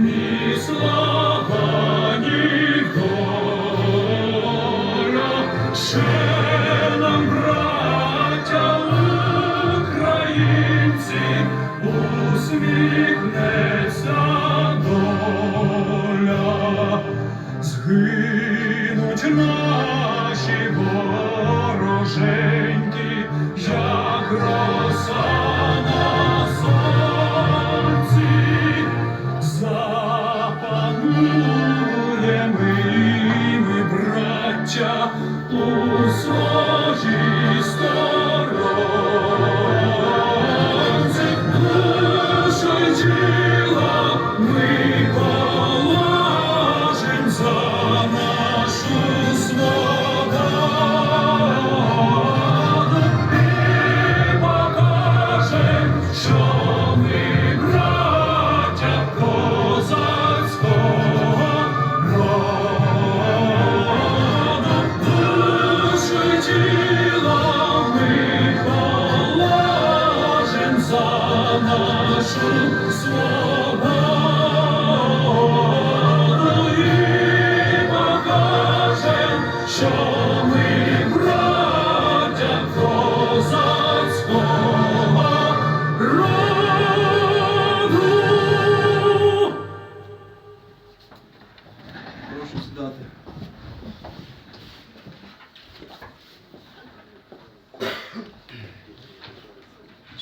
ні слава, ні. Ще нам, браття українці, усміхнеться доля. Згинуть наші вороженьки,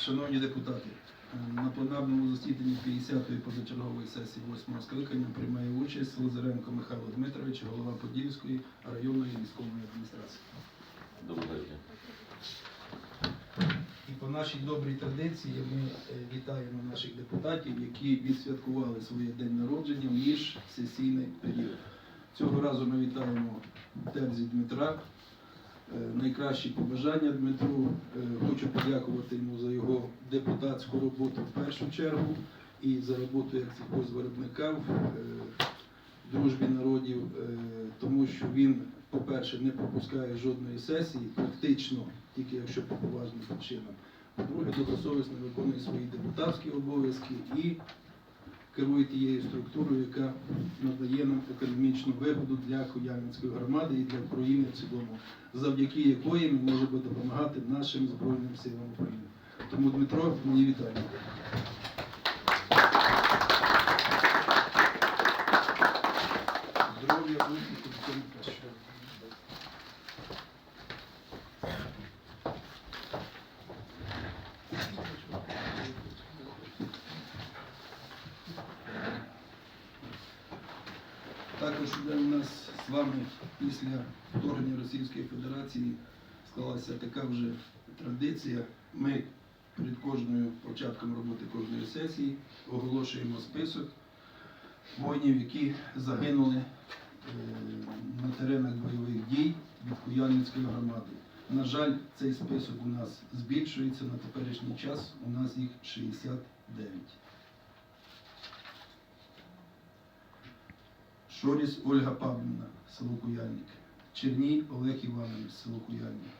Шановні депутати, на пленарному засіданні 50-ї позачергової сесії 8-го скликання приймає участь Лазаренко Михайло Дмитрович, голова Подільської районної військової адміністрації. Доброго дня. І по нашій добрій традиції ми е, вітаємо наших депутатів, які відсвяткували своє день народження в міжсесійний період. Цього разу ми вітаємо Терзі Дмитра. Е, Найкращі побажання Дмитру. Е, Хочу подякувати йому за його депутатську роботу в першу чергу і за роботу як сільхозвиробника в е, дружбі народів, тому що він, по-перше, не пропускає жодної сесії, практично, тільки якщо по поважним причинам. По-друге, добросовісно виконує свої депутатські обов'язки і керує тією структурою, яка надає нам економічну вигоду для Куяльницької громади і для України в цілому, завдяки якої ми можемо допомагати нашим Збройним силам України. Тому, Дмитро, мені вітання. Здоров'я, успіху, всього кращого. Також вже у нас з вами після вторгнення Російської Федерації склалася така вже традиція. Ми перед кожною початком роботи кожної сесії оголошуємо список воїнів, які загинули е, на теренах бойових дій від Куяльницької громади. На жаль, цей список у нас збільшується на теперішній час. У нас їх 69. Шоріс Ольга Павлівна, село Куяльник. Черній Олег Іванович, село Куяльник.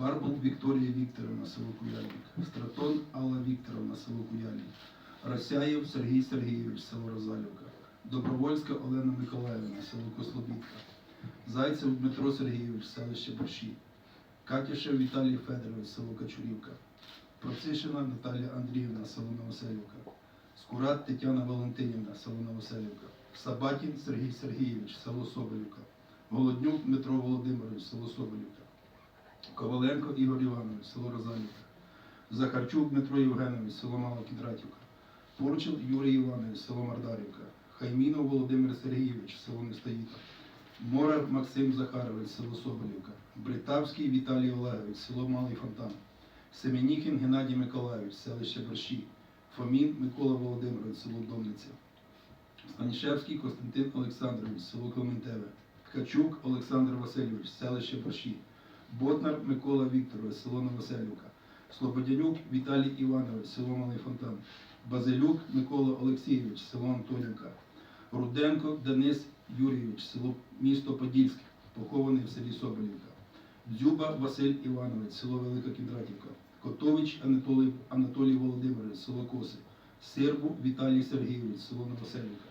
Барбул Вікторія Вікторовна, село Куяльник. Стратон Алла Вікторовна, село Куяльник. Росяєв Сергій Сергійович, село Розалівка. Добровольська Олена Миколаївна, село Кослобідка. Зайцев Дмитро Сергійович, селище Борщі. Катяшев Віталій Федорович, село Качурівка. Процишина Наталія Андріївна, село Новоселівка. Скурат Тетяна Валентинівна, село Новоселівка. Сабатін Сергій Сергійович, село Соболівка. Голоднюк Дмитро Володимирович, село Соболівка. Коваленко Ігор Іванович, село Розалівка. Захарчук Дмитро Євгенович, село Мала Кідратівка. Порчил Юрій Іванович, село Мардарівка. Хаймінов Володимир Сергійович, село Нестоїта. Морар Максим Захарович, село Соболівка. Бритавський Віталій Олегович, село Малий Фонтан. Семеніхін Геннадій Миколайович, селище Борщі. Фомін Микола Володимирович, село Домниця. Станішевський Костянтин Олександрович, село Клементеве. Ткачук Олександр Васильович, селище Борщі. Ботнар Микола Вікторович, село Новоселівка. Слободянюк Віталій Іванович, село Малий Фонтан. Базилюк Микола Олексійович, село Антонівка. Руденко Денис Юрійович, село місто Подільське, похований в селі Соболівка. Дзюба Василь Іванович, село Велика Кіндратівка. Котович Анатолій, Анатолій Володимирович, село Коси. Сербу Віталій Сергійович, село Новоселівка.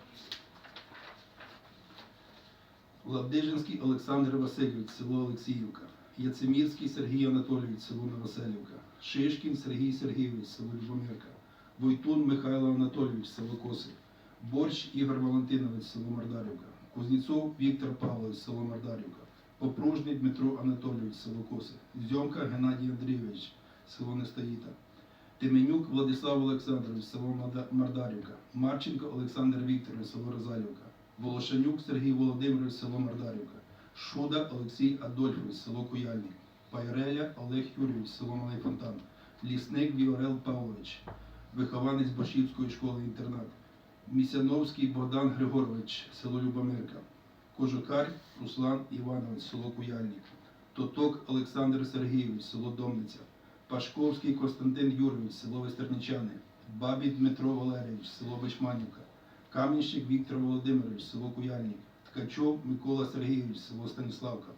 Ладижинський Олександр Васильович, село Олексіївка. Яцемірський Сергій Анатолійович, село Новоселівка. Шишкін Сергій Сергійович, село Любомирка. Войтун Михайло Анатолійович, село Коси. Борщ Ігор Валентинович, село Мардарівка. Кузнєцов Віктор Павлович, село Мардарівка. Попружний Дмитро Анатолійович, село Коси. Зьомка Геннадій Андрійович, село Нестоїта. Теменюк Владислав Олександрович, село Мардарівка. Марченко Олександр Вікторович, село Розалівка. Волошанюк Сергій Володимирович, село Мардарівка. Шуда Олексій Адольфович, село Куяльник. Пайреля Олег Юрійович, село Малий Фонтан. Лісник Віорел Павлович, вихованець Башівської школи-інтернат. Місяновський Богдан Григорович, село Любомирка. Кожукар Руслан Іванович, село Куяльник. Тоток Олександр Сергійович, село Домниця. Пашковський Костянтин Юрович, село Вестерничани. Бабій Дмитро Валерійович, село Бешманівка. Кам'янщик Віктор Володимирович, село Куяльник. Ткачов Микола Сергійович, село Станіславка.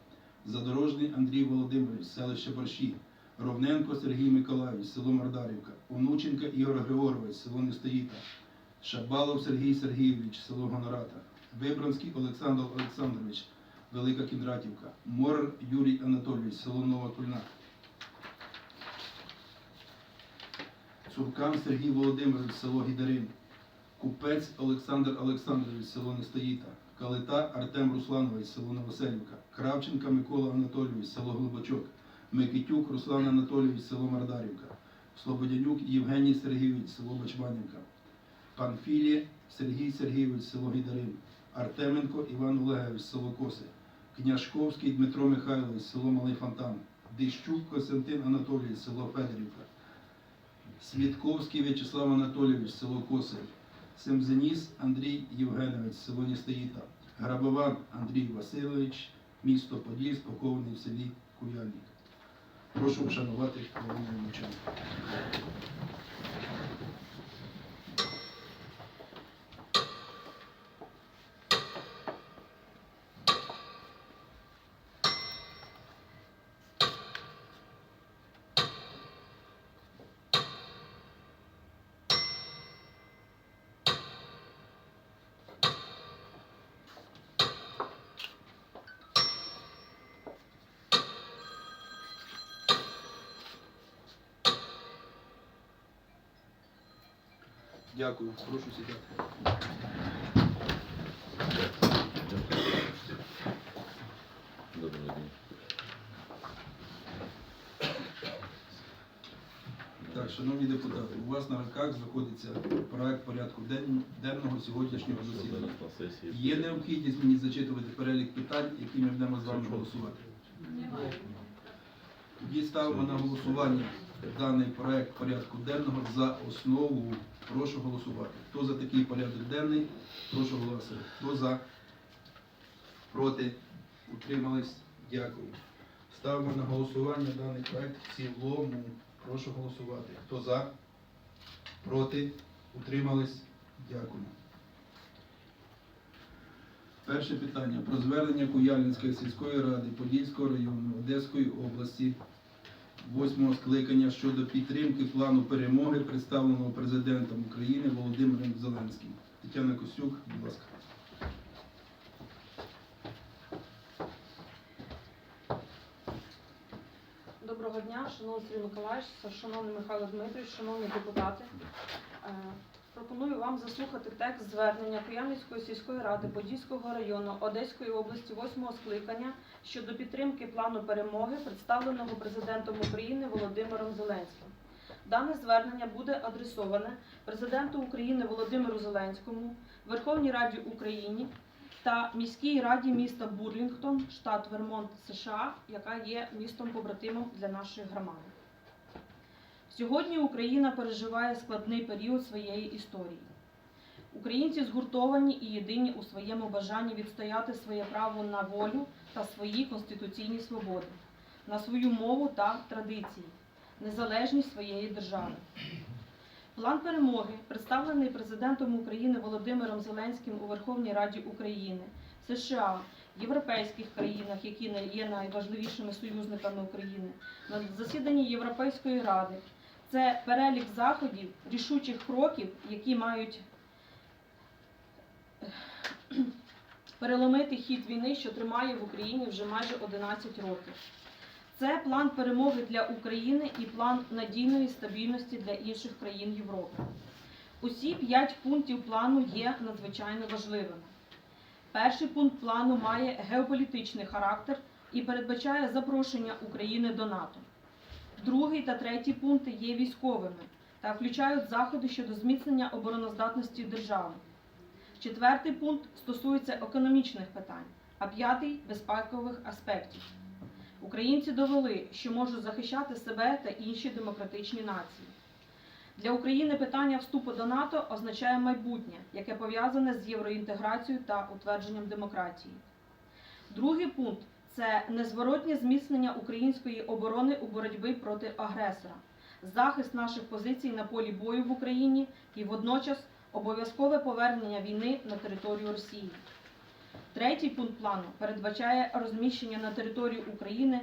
Задорожний Андрій Володимирович, селище Борщі. Ровненко Сергій Миколаївич, село Мардарівка. Онученка Ігор Григорович, село Нестоїта. Шабалов Сергій Сергійович, село Гонората. Вибранський Олександр Олександрович, Велика Кіндратівка. Мор Юрій Анатолійович, село Нова Кульна. Цуркан Сергій Володимирович, село Гідарин. Купець Олександр Олександрович, село Нестоїта. Калита Артем Русланович, село Новоселівка. Кравченка Микола Анатолійович, село Глибочок. Микитюк Руслан Анатолійович, село Мардарівка. Слободянюк Євгеній Сергійович, село Бачманівка. Панфілі Сергій Сергійович, село Гідарин. Артеменко Іван Олегович, село Коси. Княжковський Дмитро Михайлович, село Малий Фонтан. Дищук Костянтин Анатолійович, село Федорівка. Свідковський В'ячеслав Анатолійович, село Косель. Семзеніс Андрій Євгенович, село Нестаїта. Грабован Андрій Васильович, місто Подільськ, похований в селі Куяльник. Прошу вшанувати хвилиною мовчання. Дякую. Прошу сідати. Доброго дня. Так, шановні депутати, у вас на руках знаходиться проект порядку ден- денного сьогоднішнього засідання. Є необхідність мені зачитувати перелік питань, які ми будемо з вами голосувати. Тоді ставимо на голосування даний проект порядку денного за основу. Прошу голосувати. Хто за такий порядок денний, прошу голосувати. Хто за, проти, утримались, дякую. Ставимо на голосування даний проект в цілому. Прошу голосувати. Хто за, проти, утримались, дякую. Перше питання про звернення Куяльницької сільської ради Подільського району Одеської області восьмого скликання щодо підтримки плану перемоги, представленого президентом України Володимиром Зеленським. Тетяна Косюк, будь ласка. Доброго дня, шановний Сергій Миколаївич, шановний Михайло Дмитрович, шановні депутати. Пропоную вам заслухати текст звернення Куяльницької сільської ради Подільського району Одеської області 8 скликання щодо підтримки плану перемоги, представленого президентом України Володимиром Зеленським. Дане звернення буде адресоване президенту України Володимиру Зеленському, Верховній Раді України та міській раді міста Бурлінгтон, штат Вермонт, США, яка є містом побратимом для нашої громади. Сьогодні Україна переживає складний період своєї історії. Українці згуртовані і єдині у своєму бажанні відстояти своє право на волю та свої конституційні свободи, на свою мову та традиції, незалежність своєї держави. План перемоги, представлений президентом України Володимиром Зеленським у Верховній Раді України, США, європейських країнах, які є найважливішими союзниками України, на засіданні Європейської ради. Це перелік заходів, рішучих кроків, які мають переломити хід війни, що тримає в Україні вже майже 11 років. Це план перемоги для України і план надійної стабільності для інших країн Європи. Усі п'ять пунктів плану є надзвичайно важливими. Перший пункт плану має геополітичний характер і передбачає запрошення України до НАТО. Другий та третій пункти є військовими та включають заходи щодо зміцнення обороноздатності держави. Четвертий пункт стосується економічних питань, а п'ятий безпекових аспектів. Українці довели, що можуть захищати себе та інші демократичні нації. Для України питання вступу до НАТО означає майбутнє, яке пов'язане з євроінтеграцією та утвердженням демократії. Другий пункт це незворотнє зміцнення української оборони у боротьбі проти агресора, захист наших позицій на полі бою в Україні і водночас обов'язкове повернення війни на територію Росії. Третій пункт плану передбачає розміщення на території України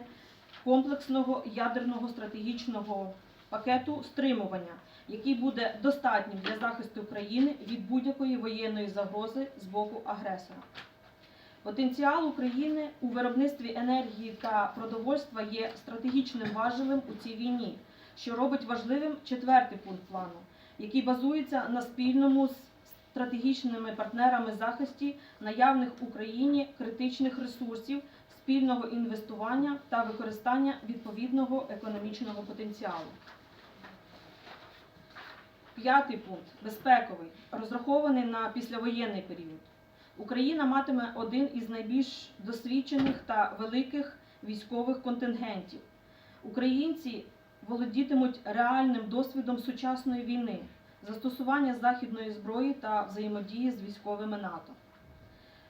комплексного ядерного стратегічного пакету стримування, який буде достатнім для захисту країни від будь-якої воєнної загрози з боку агресора. Потенціал України у виробництві енергії та продовольства є стратегічним важелем у цій війні, що робить важливим четвертий пункт плану, який базується на спільному з стратегічними партнерами захисті наявних в Україні критичних ресурсів, спільного інвестування та використання відповідного економічного потенціалу. П'ятий пункт безпековий, розрахований на післявоєнний період. Україна матиме один із найбільш досвідчених та великих військових контингентів. Українці володітимуть реальним досвідом сучасної війни, застосування західної зброї та взаємодії з військовими НАТО.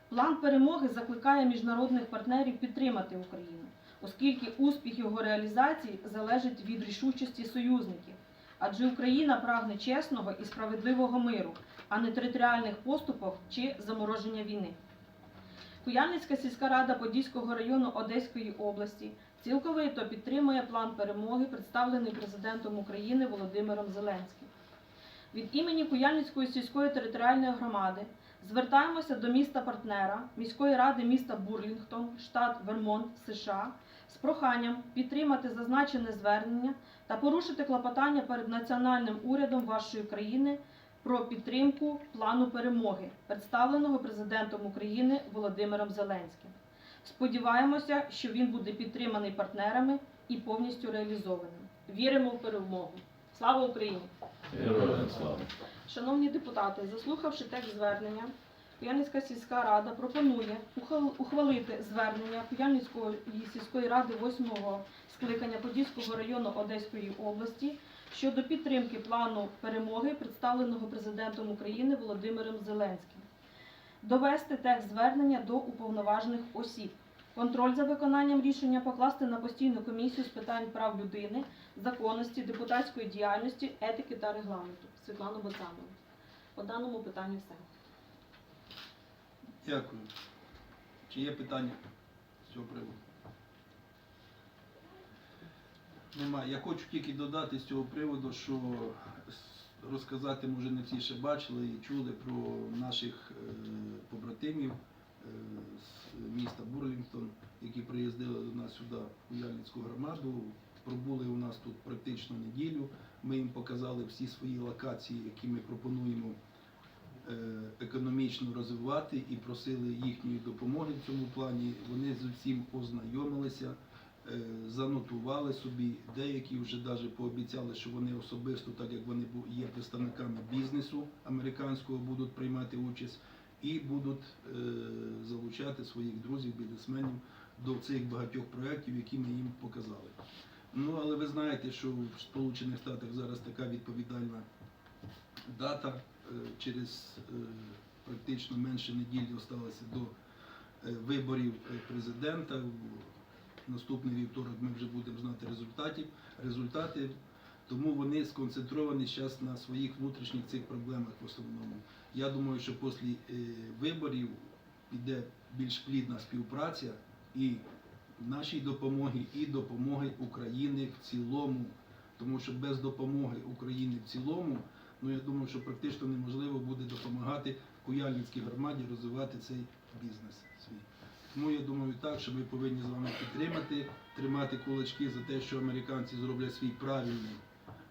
План перемоги закликає міжнародних партнерів підтримати Україну, оскільки успіх його реалізації залежить від рішучості союзників, адже Україна прагне чесного і справедливого миру, а не територіальних поступок чи замороження війни. Куяльницька сільська рада Подільського району Одеської області цілковито підтримує план перемоги, представлений президентом України Володимиром Зеленським. Від імені Куяльницької сільської територіальної громади звертаємося до міста партнера міської ради міста Бурлінгтон, штат Вермонт, США з проханням підтримати зазначене звернення та порушити клопотання перед національним урядом вашої країни про підтримку плану перемоги, представленого президентом України Володимиром Зеленським. Сподіваємося, що він буде підтриманий партнерами і повністю реалізованим. Віримо в перемогу. Слава Україні! Героям слава. Шановні депутати, заслухавши текст звернення, Куяльницька сільська рада пропонує ухвал- ухвалити звернення Куяльницької сільської ради 8-го скликання Подільського району Одеської області щодо підтримки плану перемоги, представленого президентом України Володимиром Зеленським. Довести текст звернення до уповноважених осіб. Контроль за виконанням рішення покласти на постійну комісію з питань прав людини, законності, депутатської діяльності, етики та регламенту. Світлану Боцанову. По даному питанню все. Дякую. Чи є питання з цього приводу? Немає. Я хочу тільки додати з цього приводу, що розказати, може, не всі ще бачили і чули про наших е, побратимів е, з міста Бурлінгтон, які приїздили до нас сюди, у Яльницьку громаду. Пробули у нас тут практично неділю. Ми їм показали всі свої локації, які ми пропонуємо е, економічно розвивати і просили їхньої допомоги в цьому плані. Вони з усім ознайомилися, занотували собі. Деякі вже навіть пообіцяли, що вони особисто, так як вони є представниками бізнесу американського, будуть приймати участь і будуть е, залучати своїх друзів, бізнесменів до цих багатьох проєктів, які ми їм показали. Ну, але ви знаєте, що в Сполучених Штатах зараз така відповідальна дата е, через е, практично менше неділі залишилося до е, виборів е, президента. Наступний вівторок ми вже будемо знати результатів, результати. Тому вони сконцентровані зараз на своїх внутрішніх цих проблемах в основному. Я думаю, що після е, виборів піде більш плідна співпраця і нашій допомоги, і допомоги України в цілому. тому що без допомоги України в цілому, ну я думаю, що практично неможливо буде допомагати Куяльницькій громаді розвивати цей бізнес свій. Тому я думаю так, що ми повинні з вами підтримати, тримати кулачки за те, що американці зроблять свій правильний,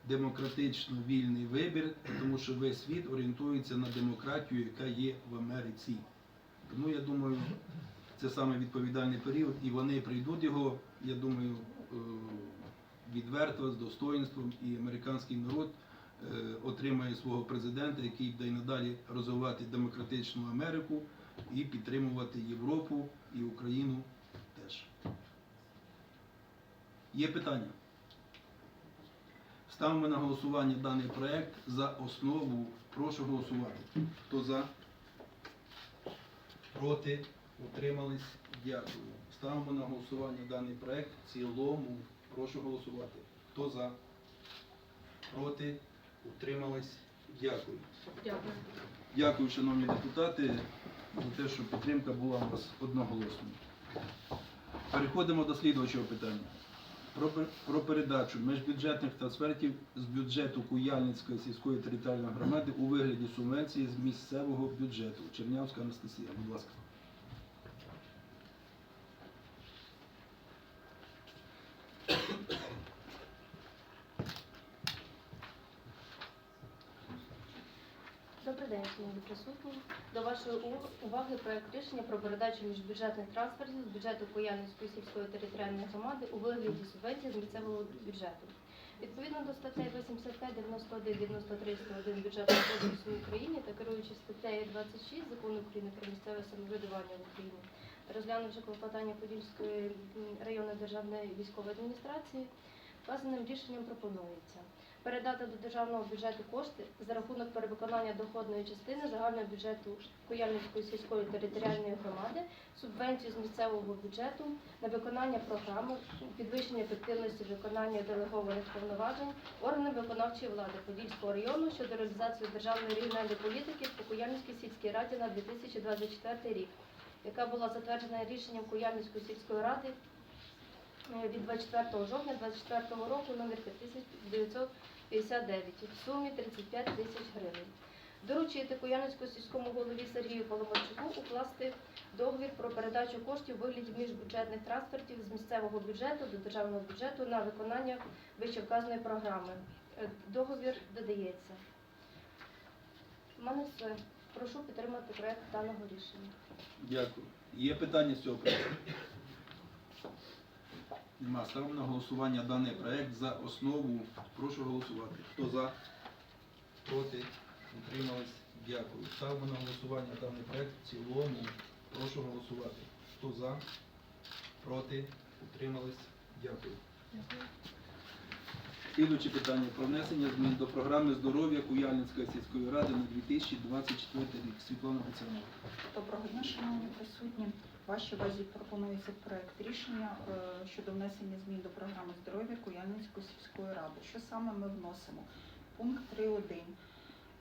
демократично вільний вибір, тому що весь світ орієнтується на демократію, яка є в Америці. Тому я думаю, це саме відповідальний період, і вони прийдуть його, я думаю, е, відверто, з достоїнством, і американський народ е, отримає свого президента, який буде і надалі розвивати демократичну Америку і підтримувати Європу і Україну теж. Є питання? Ставимо на голосування даний проект за основу. Прошу голосувати. Хто за? Проти? Утримались? Дякую. Ставимо на голосування даний проект в цілому. Прошу голосувати. Хто за? Проти? Утримались? Дякую. Дякую. Дякую, шановні депутати, за те, що підтримка була у вас одноголосною. Переходимо до слідуючого питання. Про, пер- про передачу міжбюджетних трансфертів з бюджету Куяльницької сільської територіальної громади у вигляді субвенції з місцевого бюджету. Чернявська Анастасія, будь ласка. Добрий день, шановні присутні. До вашої уваги проект рішення про передачу міжбюджетних трансфертів з бюджету Куяльницької сільської територіальної громади у вигляді субвенції з місцевого бюджету. Відповідно до статей 85, 91, 93, 101 бюджетного кодексу України та керуючись статтею 26 закону України про місцеве самоврядування в Україні, розглянувши клопотання Подільської районної державної військової адміністрації, вказаним рішенням пропонується передати до державного бюджету кошти за рахунок перевиконання доходної частини загального бюджету Куяльницької сільської територіальної громади, субвенцію з місцевого бюджету на виконання програми підвищення ефективності виконання делегованих повноважень органам виконавчої влади Подільського району щодо реалізації державної регіональної політики по Куяльницькій сільській раді на 2024 рік, яка була затверджена рішенням Куяльницької сільської ради від 24 жовтня 2024 року номер 5959 в сумі 35 тисяч гривень. Доручити Куяльницькому сільському голові Сергію Поломарчуку укласти договір про передачу коштів у вигляді міжбюджетних трансфертів з місцевого бюджету до державного бюджету на виконання вищевказаної програми. Е, Договір додається. У мене все. Прошу підтримати проект даного рішення. Дякую. Є питання з цього проекту? Нема. Ставимо на голосування даний проект за основу. Прошу голосувати. Хто за? Проти? Утримались? Дякую. Ставимо на голосування даний проект в цілому. Прошу голосувати. Хто за? Проти? Утримались? Дякую. Слідуюче питання про внесення змін до програми здоров'я Куяльницької сільської ради на 2024 рік. Світлана Пацанова. Доброго дня, шановні присутні. Вашій увазі пропонується проект рішення е, щодо внесення змін до програми здоров'я Куяльницької сільської ради. Що саме ми вносимо? Пункт 3.1.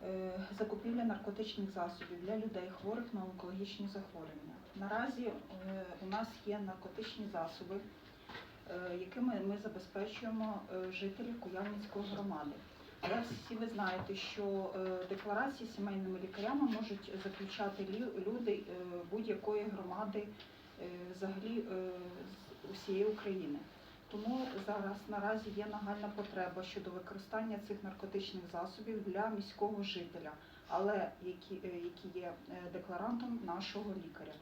Е, Закупівля наркотичних засобів для людей, хворих на онкологічні захворювання. Наразі е, у нас є наркотичні засоби, якими ми забезпечуємо жителів Куяльницької громади. Але всі ви знаєте, що е, декларації сімейними лікарями можуть заключати люди е, будь-якої громади е, взагалі з усієї України. Тому зараз наразі є нагальна потреба щодо використання цих наркотичних засобів для міського жителя, але які, які є декларантом нашого лікаря.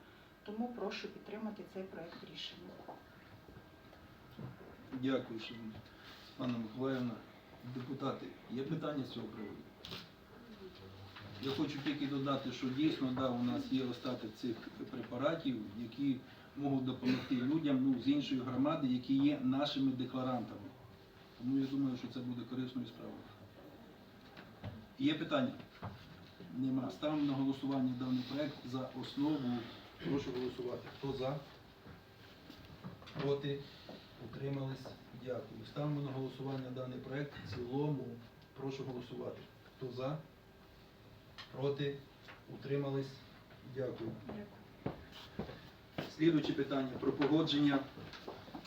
Тому прошу підтримати цей проект рішення. Дякую. Пане Миколаївна, депутати, є питання з цього приводу? Я хочу тільки додати, що дійсно да, у нас є остаток цих препаратів, які можуть допомогти людям ну, з іншої громади, які є нашими декларантами. Тому я думаю, що це буде корисною справою. Є питання? Нема. Ставимо на голосування даний проект за основу. Прошу голосувати. Хто за? Проти? Утримались? Дякую. Ставимо на голосування даний проект в цілому. Прошу голосувати. Хто за? Проти? Утримались? Дякую. Слідуюче питання про погодження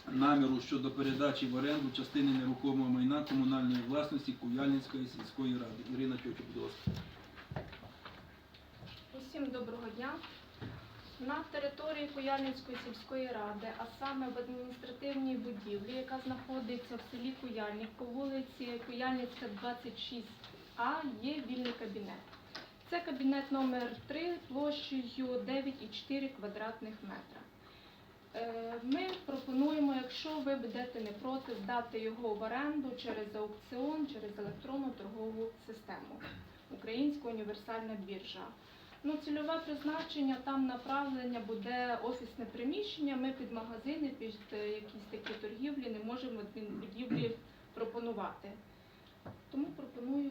наміру щодо передачі в оренду частини нерухомого майна комунальної власності Куяльницької сільської ради. Ірина Тьотю, будь ласка. Усім доброго дня. На території Куяльницької сільської ради, а саме в адміністративній будівлі, яка знаходиться в селі Куяльник по вулиці Куяльницька, 26А, є вільний кабінет. Це кабінет номер 3 площею 9,4 квадратних метра. Е, Ми пропонуємо, якщо ви будете не проти, здати його в оренду через аукціон, через електронну торгову систему. Українська універсальна біржа. Ну, цільове призначення там направлення буде офісне приміщення. Ми під магазини, під е, якісь такі торгівлі не можемо в адмінбудівлі пропонувати. Тому пропоную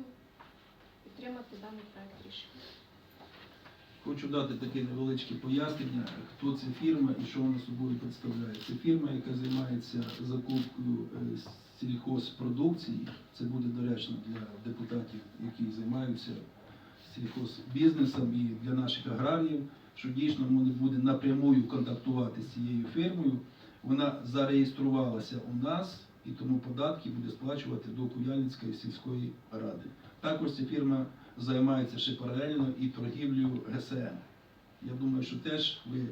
підтримати даний проект рішення. Хочу дати таке невеличке пояснення, хто це фірма і що вона собою представляє. Це фірма, яка займається закупкою е, сільхозпродукції. Це буде доречно для депутатів, які займаються сільхозбізнесом і для наших аграріїв, що дійсно вони буде напрямую контактувати з цією фірмою. Вона зареєструвалася у нас і тому податки буде сплачувати до Куяльницької сільської ради. Також ця фірма займається ще паралельно і торгівлею ГСМ. Я думаю, що теж ви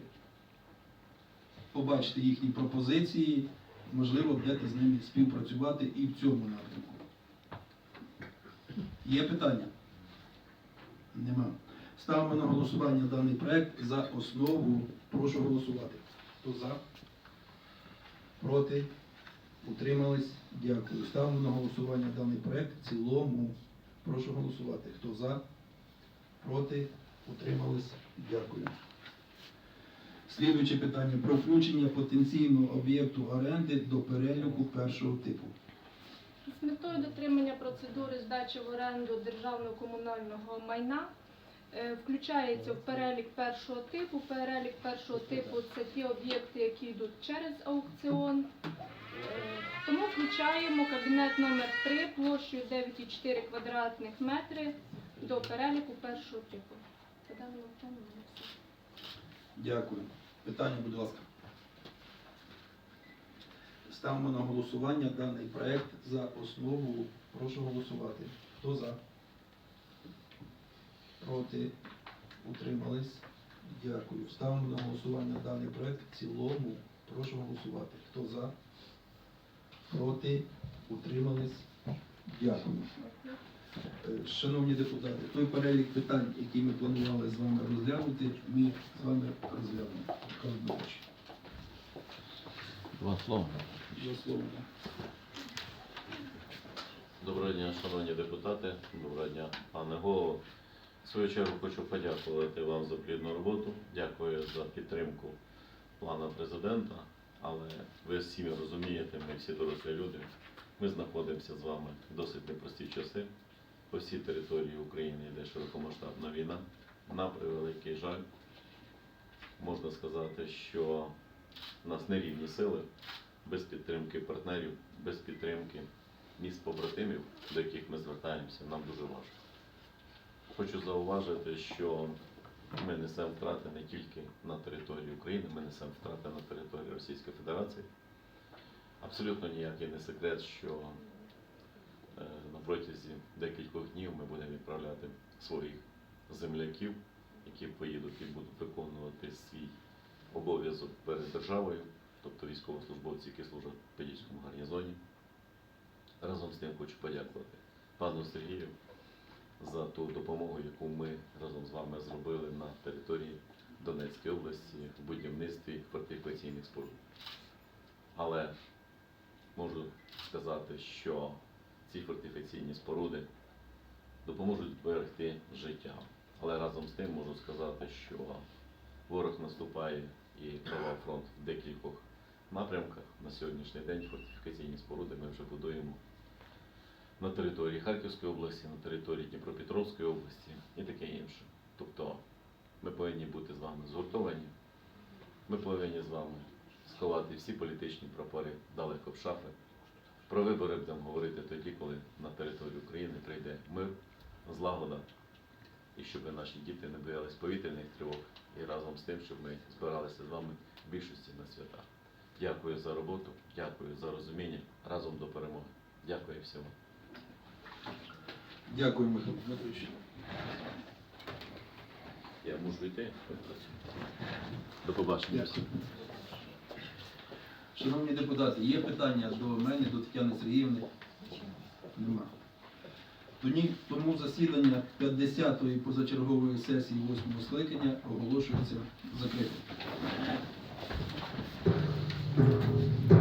побачите їхні пропозиції, можливо, будете з ними співпрацювати і в цьому напрямку. Є питання? Нема. Ставимо на голосування даний проект за основу. Прошу голосувати. Хто за? Проти? Утримались? Дякую. Ставимо на голосування даний проект в цілому. Прошу голосувати. Хто за? Проти? Утримались? Дякую. Слідуюче питання про включення потенційного об'єкту оренди до переліку першого типу. З метою дотримання процедури здачі в оренду державного комунального майна е, включається в перелік першого типу. Перелік першого типу це ті об'єкти, які йдуть через аукціон. Е, Тому включаємо кабінет номер 3 площею 9,4 квадратних метри до переліку першого типу. Дякую. Питання, будь ласка. Ставимо на голосування даний проект за основу. Прошу голосувати. Хто за? Проти? Утримались? Дякую. Ставимо на голосування даний проект в цілому. Прошу голосувати. Хто за? Проти? Утримались? Дякую. Е, Шановні депутати, той перелік питань, які ми планували з вами розглянути, ми з вами розглянемо. Два слова. До. Доброго дня, шановні депутати, доброго дня, пане голово. В свою чергу хочу подякувати вам за плідну роботу. Дякую за підтримку плана президента. Але ви всі розумієте, ми всі дорослі люди. Ми знаходимося з вами в досить непрості часи. По всій території України йде широкомасштабна війна. На превеликий жаль, можна сказати, що в нас нерівні сили, без підтримки партнерів, без підтримки міст побратимів, до яких ми звертаємося, нам дуже важко. Хочу зауважити, що ми несемо втрати не тільки на території України, ми несемо втрати на території Російської Федерації. Абсолютно ніякий не секрет, що е, на протязі декількох днів ми будемо відправляти своїх земляків, які поїдуть і будуть виконувати свій обов'язок перед державою, тобто військовослужбовці, які служать в Подільському гарнізоні. Разом з тим хочу подякувати пану Сергію за ту допомогу, яку ми разом з вами зробили на території Донецької області в будівництві фортифікаційних споруд. Але можу сказати, що ці фортифікаційні споруди допоможуть зберегти життя. Але разом з тим можу сказати, що ворог наступає і тривав фронт в декількох напрямках. На сьогоднішній день фортифікаційні споруди ми вже будуємо на території Харківської області, на території Дніпропетровської області і таке інше. Тобто ми повинні бути з вами згуртовані, ми повинні з вами сховати всі політичні прапори далеко в шафи. Про вибори будемо говорити тоді, коли на територію України прийде мир, злагода, і щоб наші діти не боялись повітряних тривог, і разом з тим, щоб ми збиралися з вами в більшості на свята. Дякую за роботу, дякую за розуміння. Разом до перемоги. Дякую всім. Дякую, Михайло Дмитрович. Я можу йти. До побачення. Шановні депутати, є питання до мене, до Тетяни Сергіївни? Нема. Тому засідання 50-ї позачергової сесії 8-го скликання оголошується закритим. Thank you.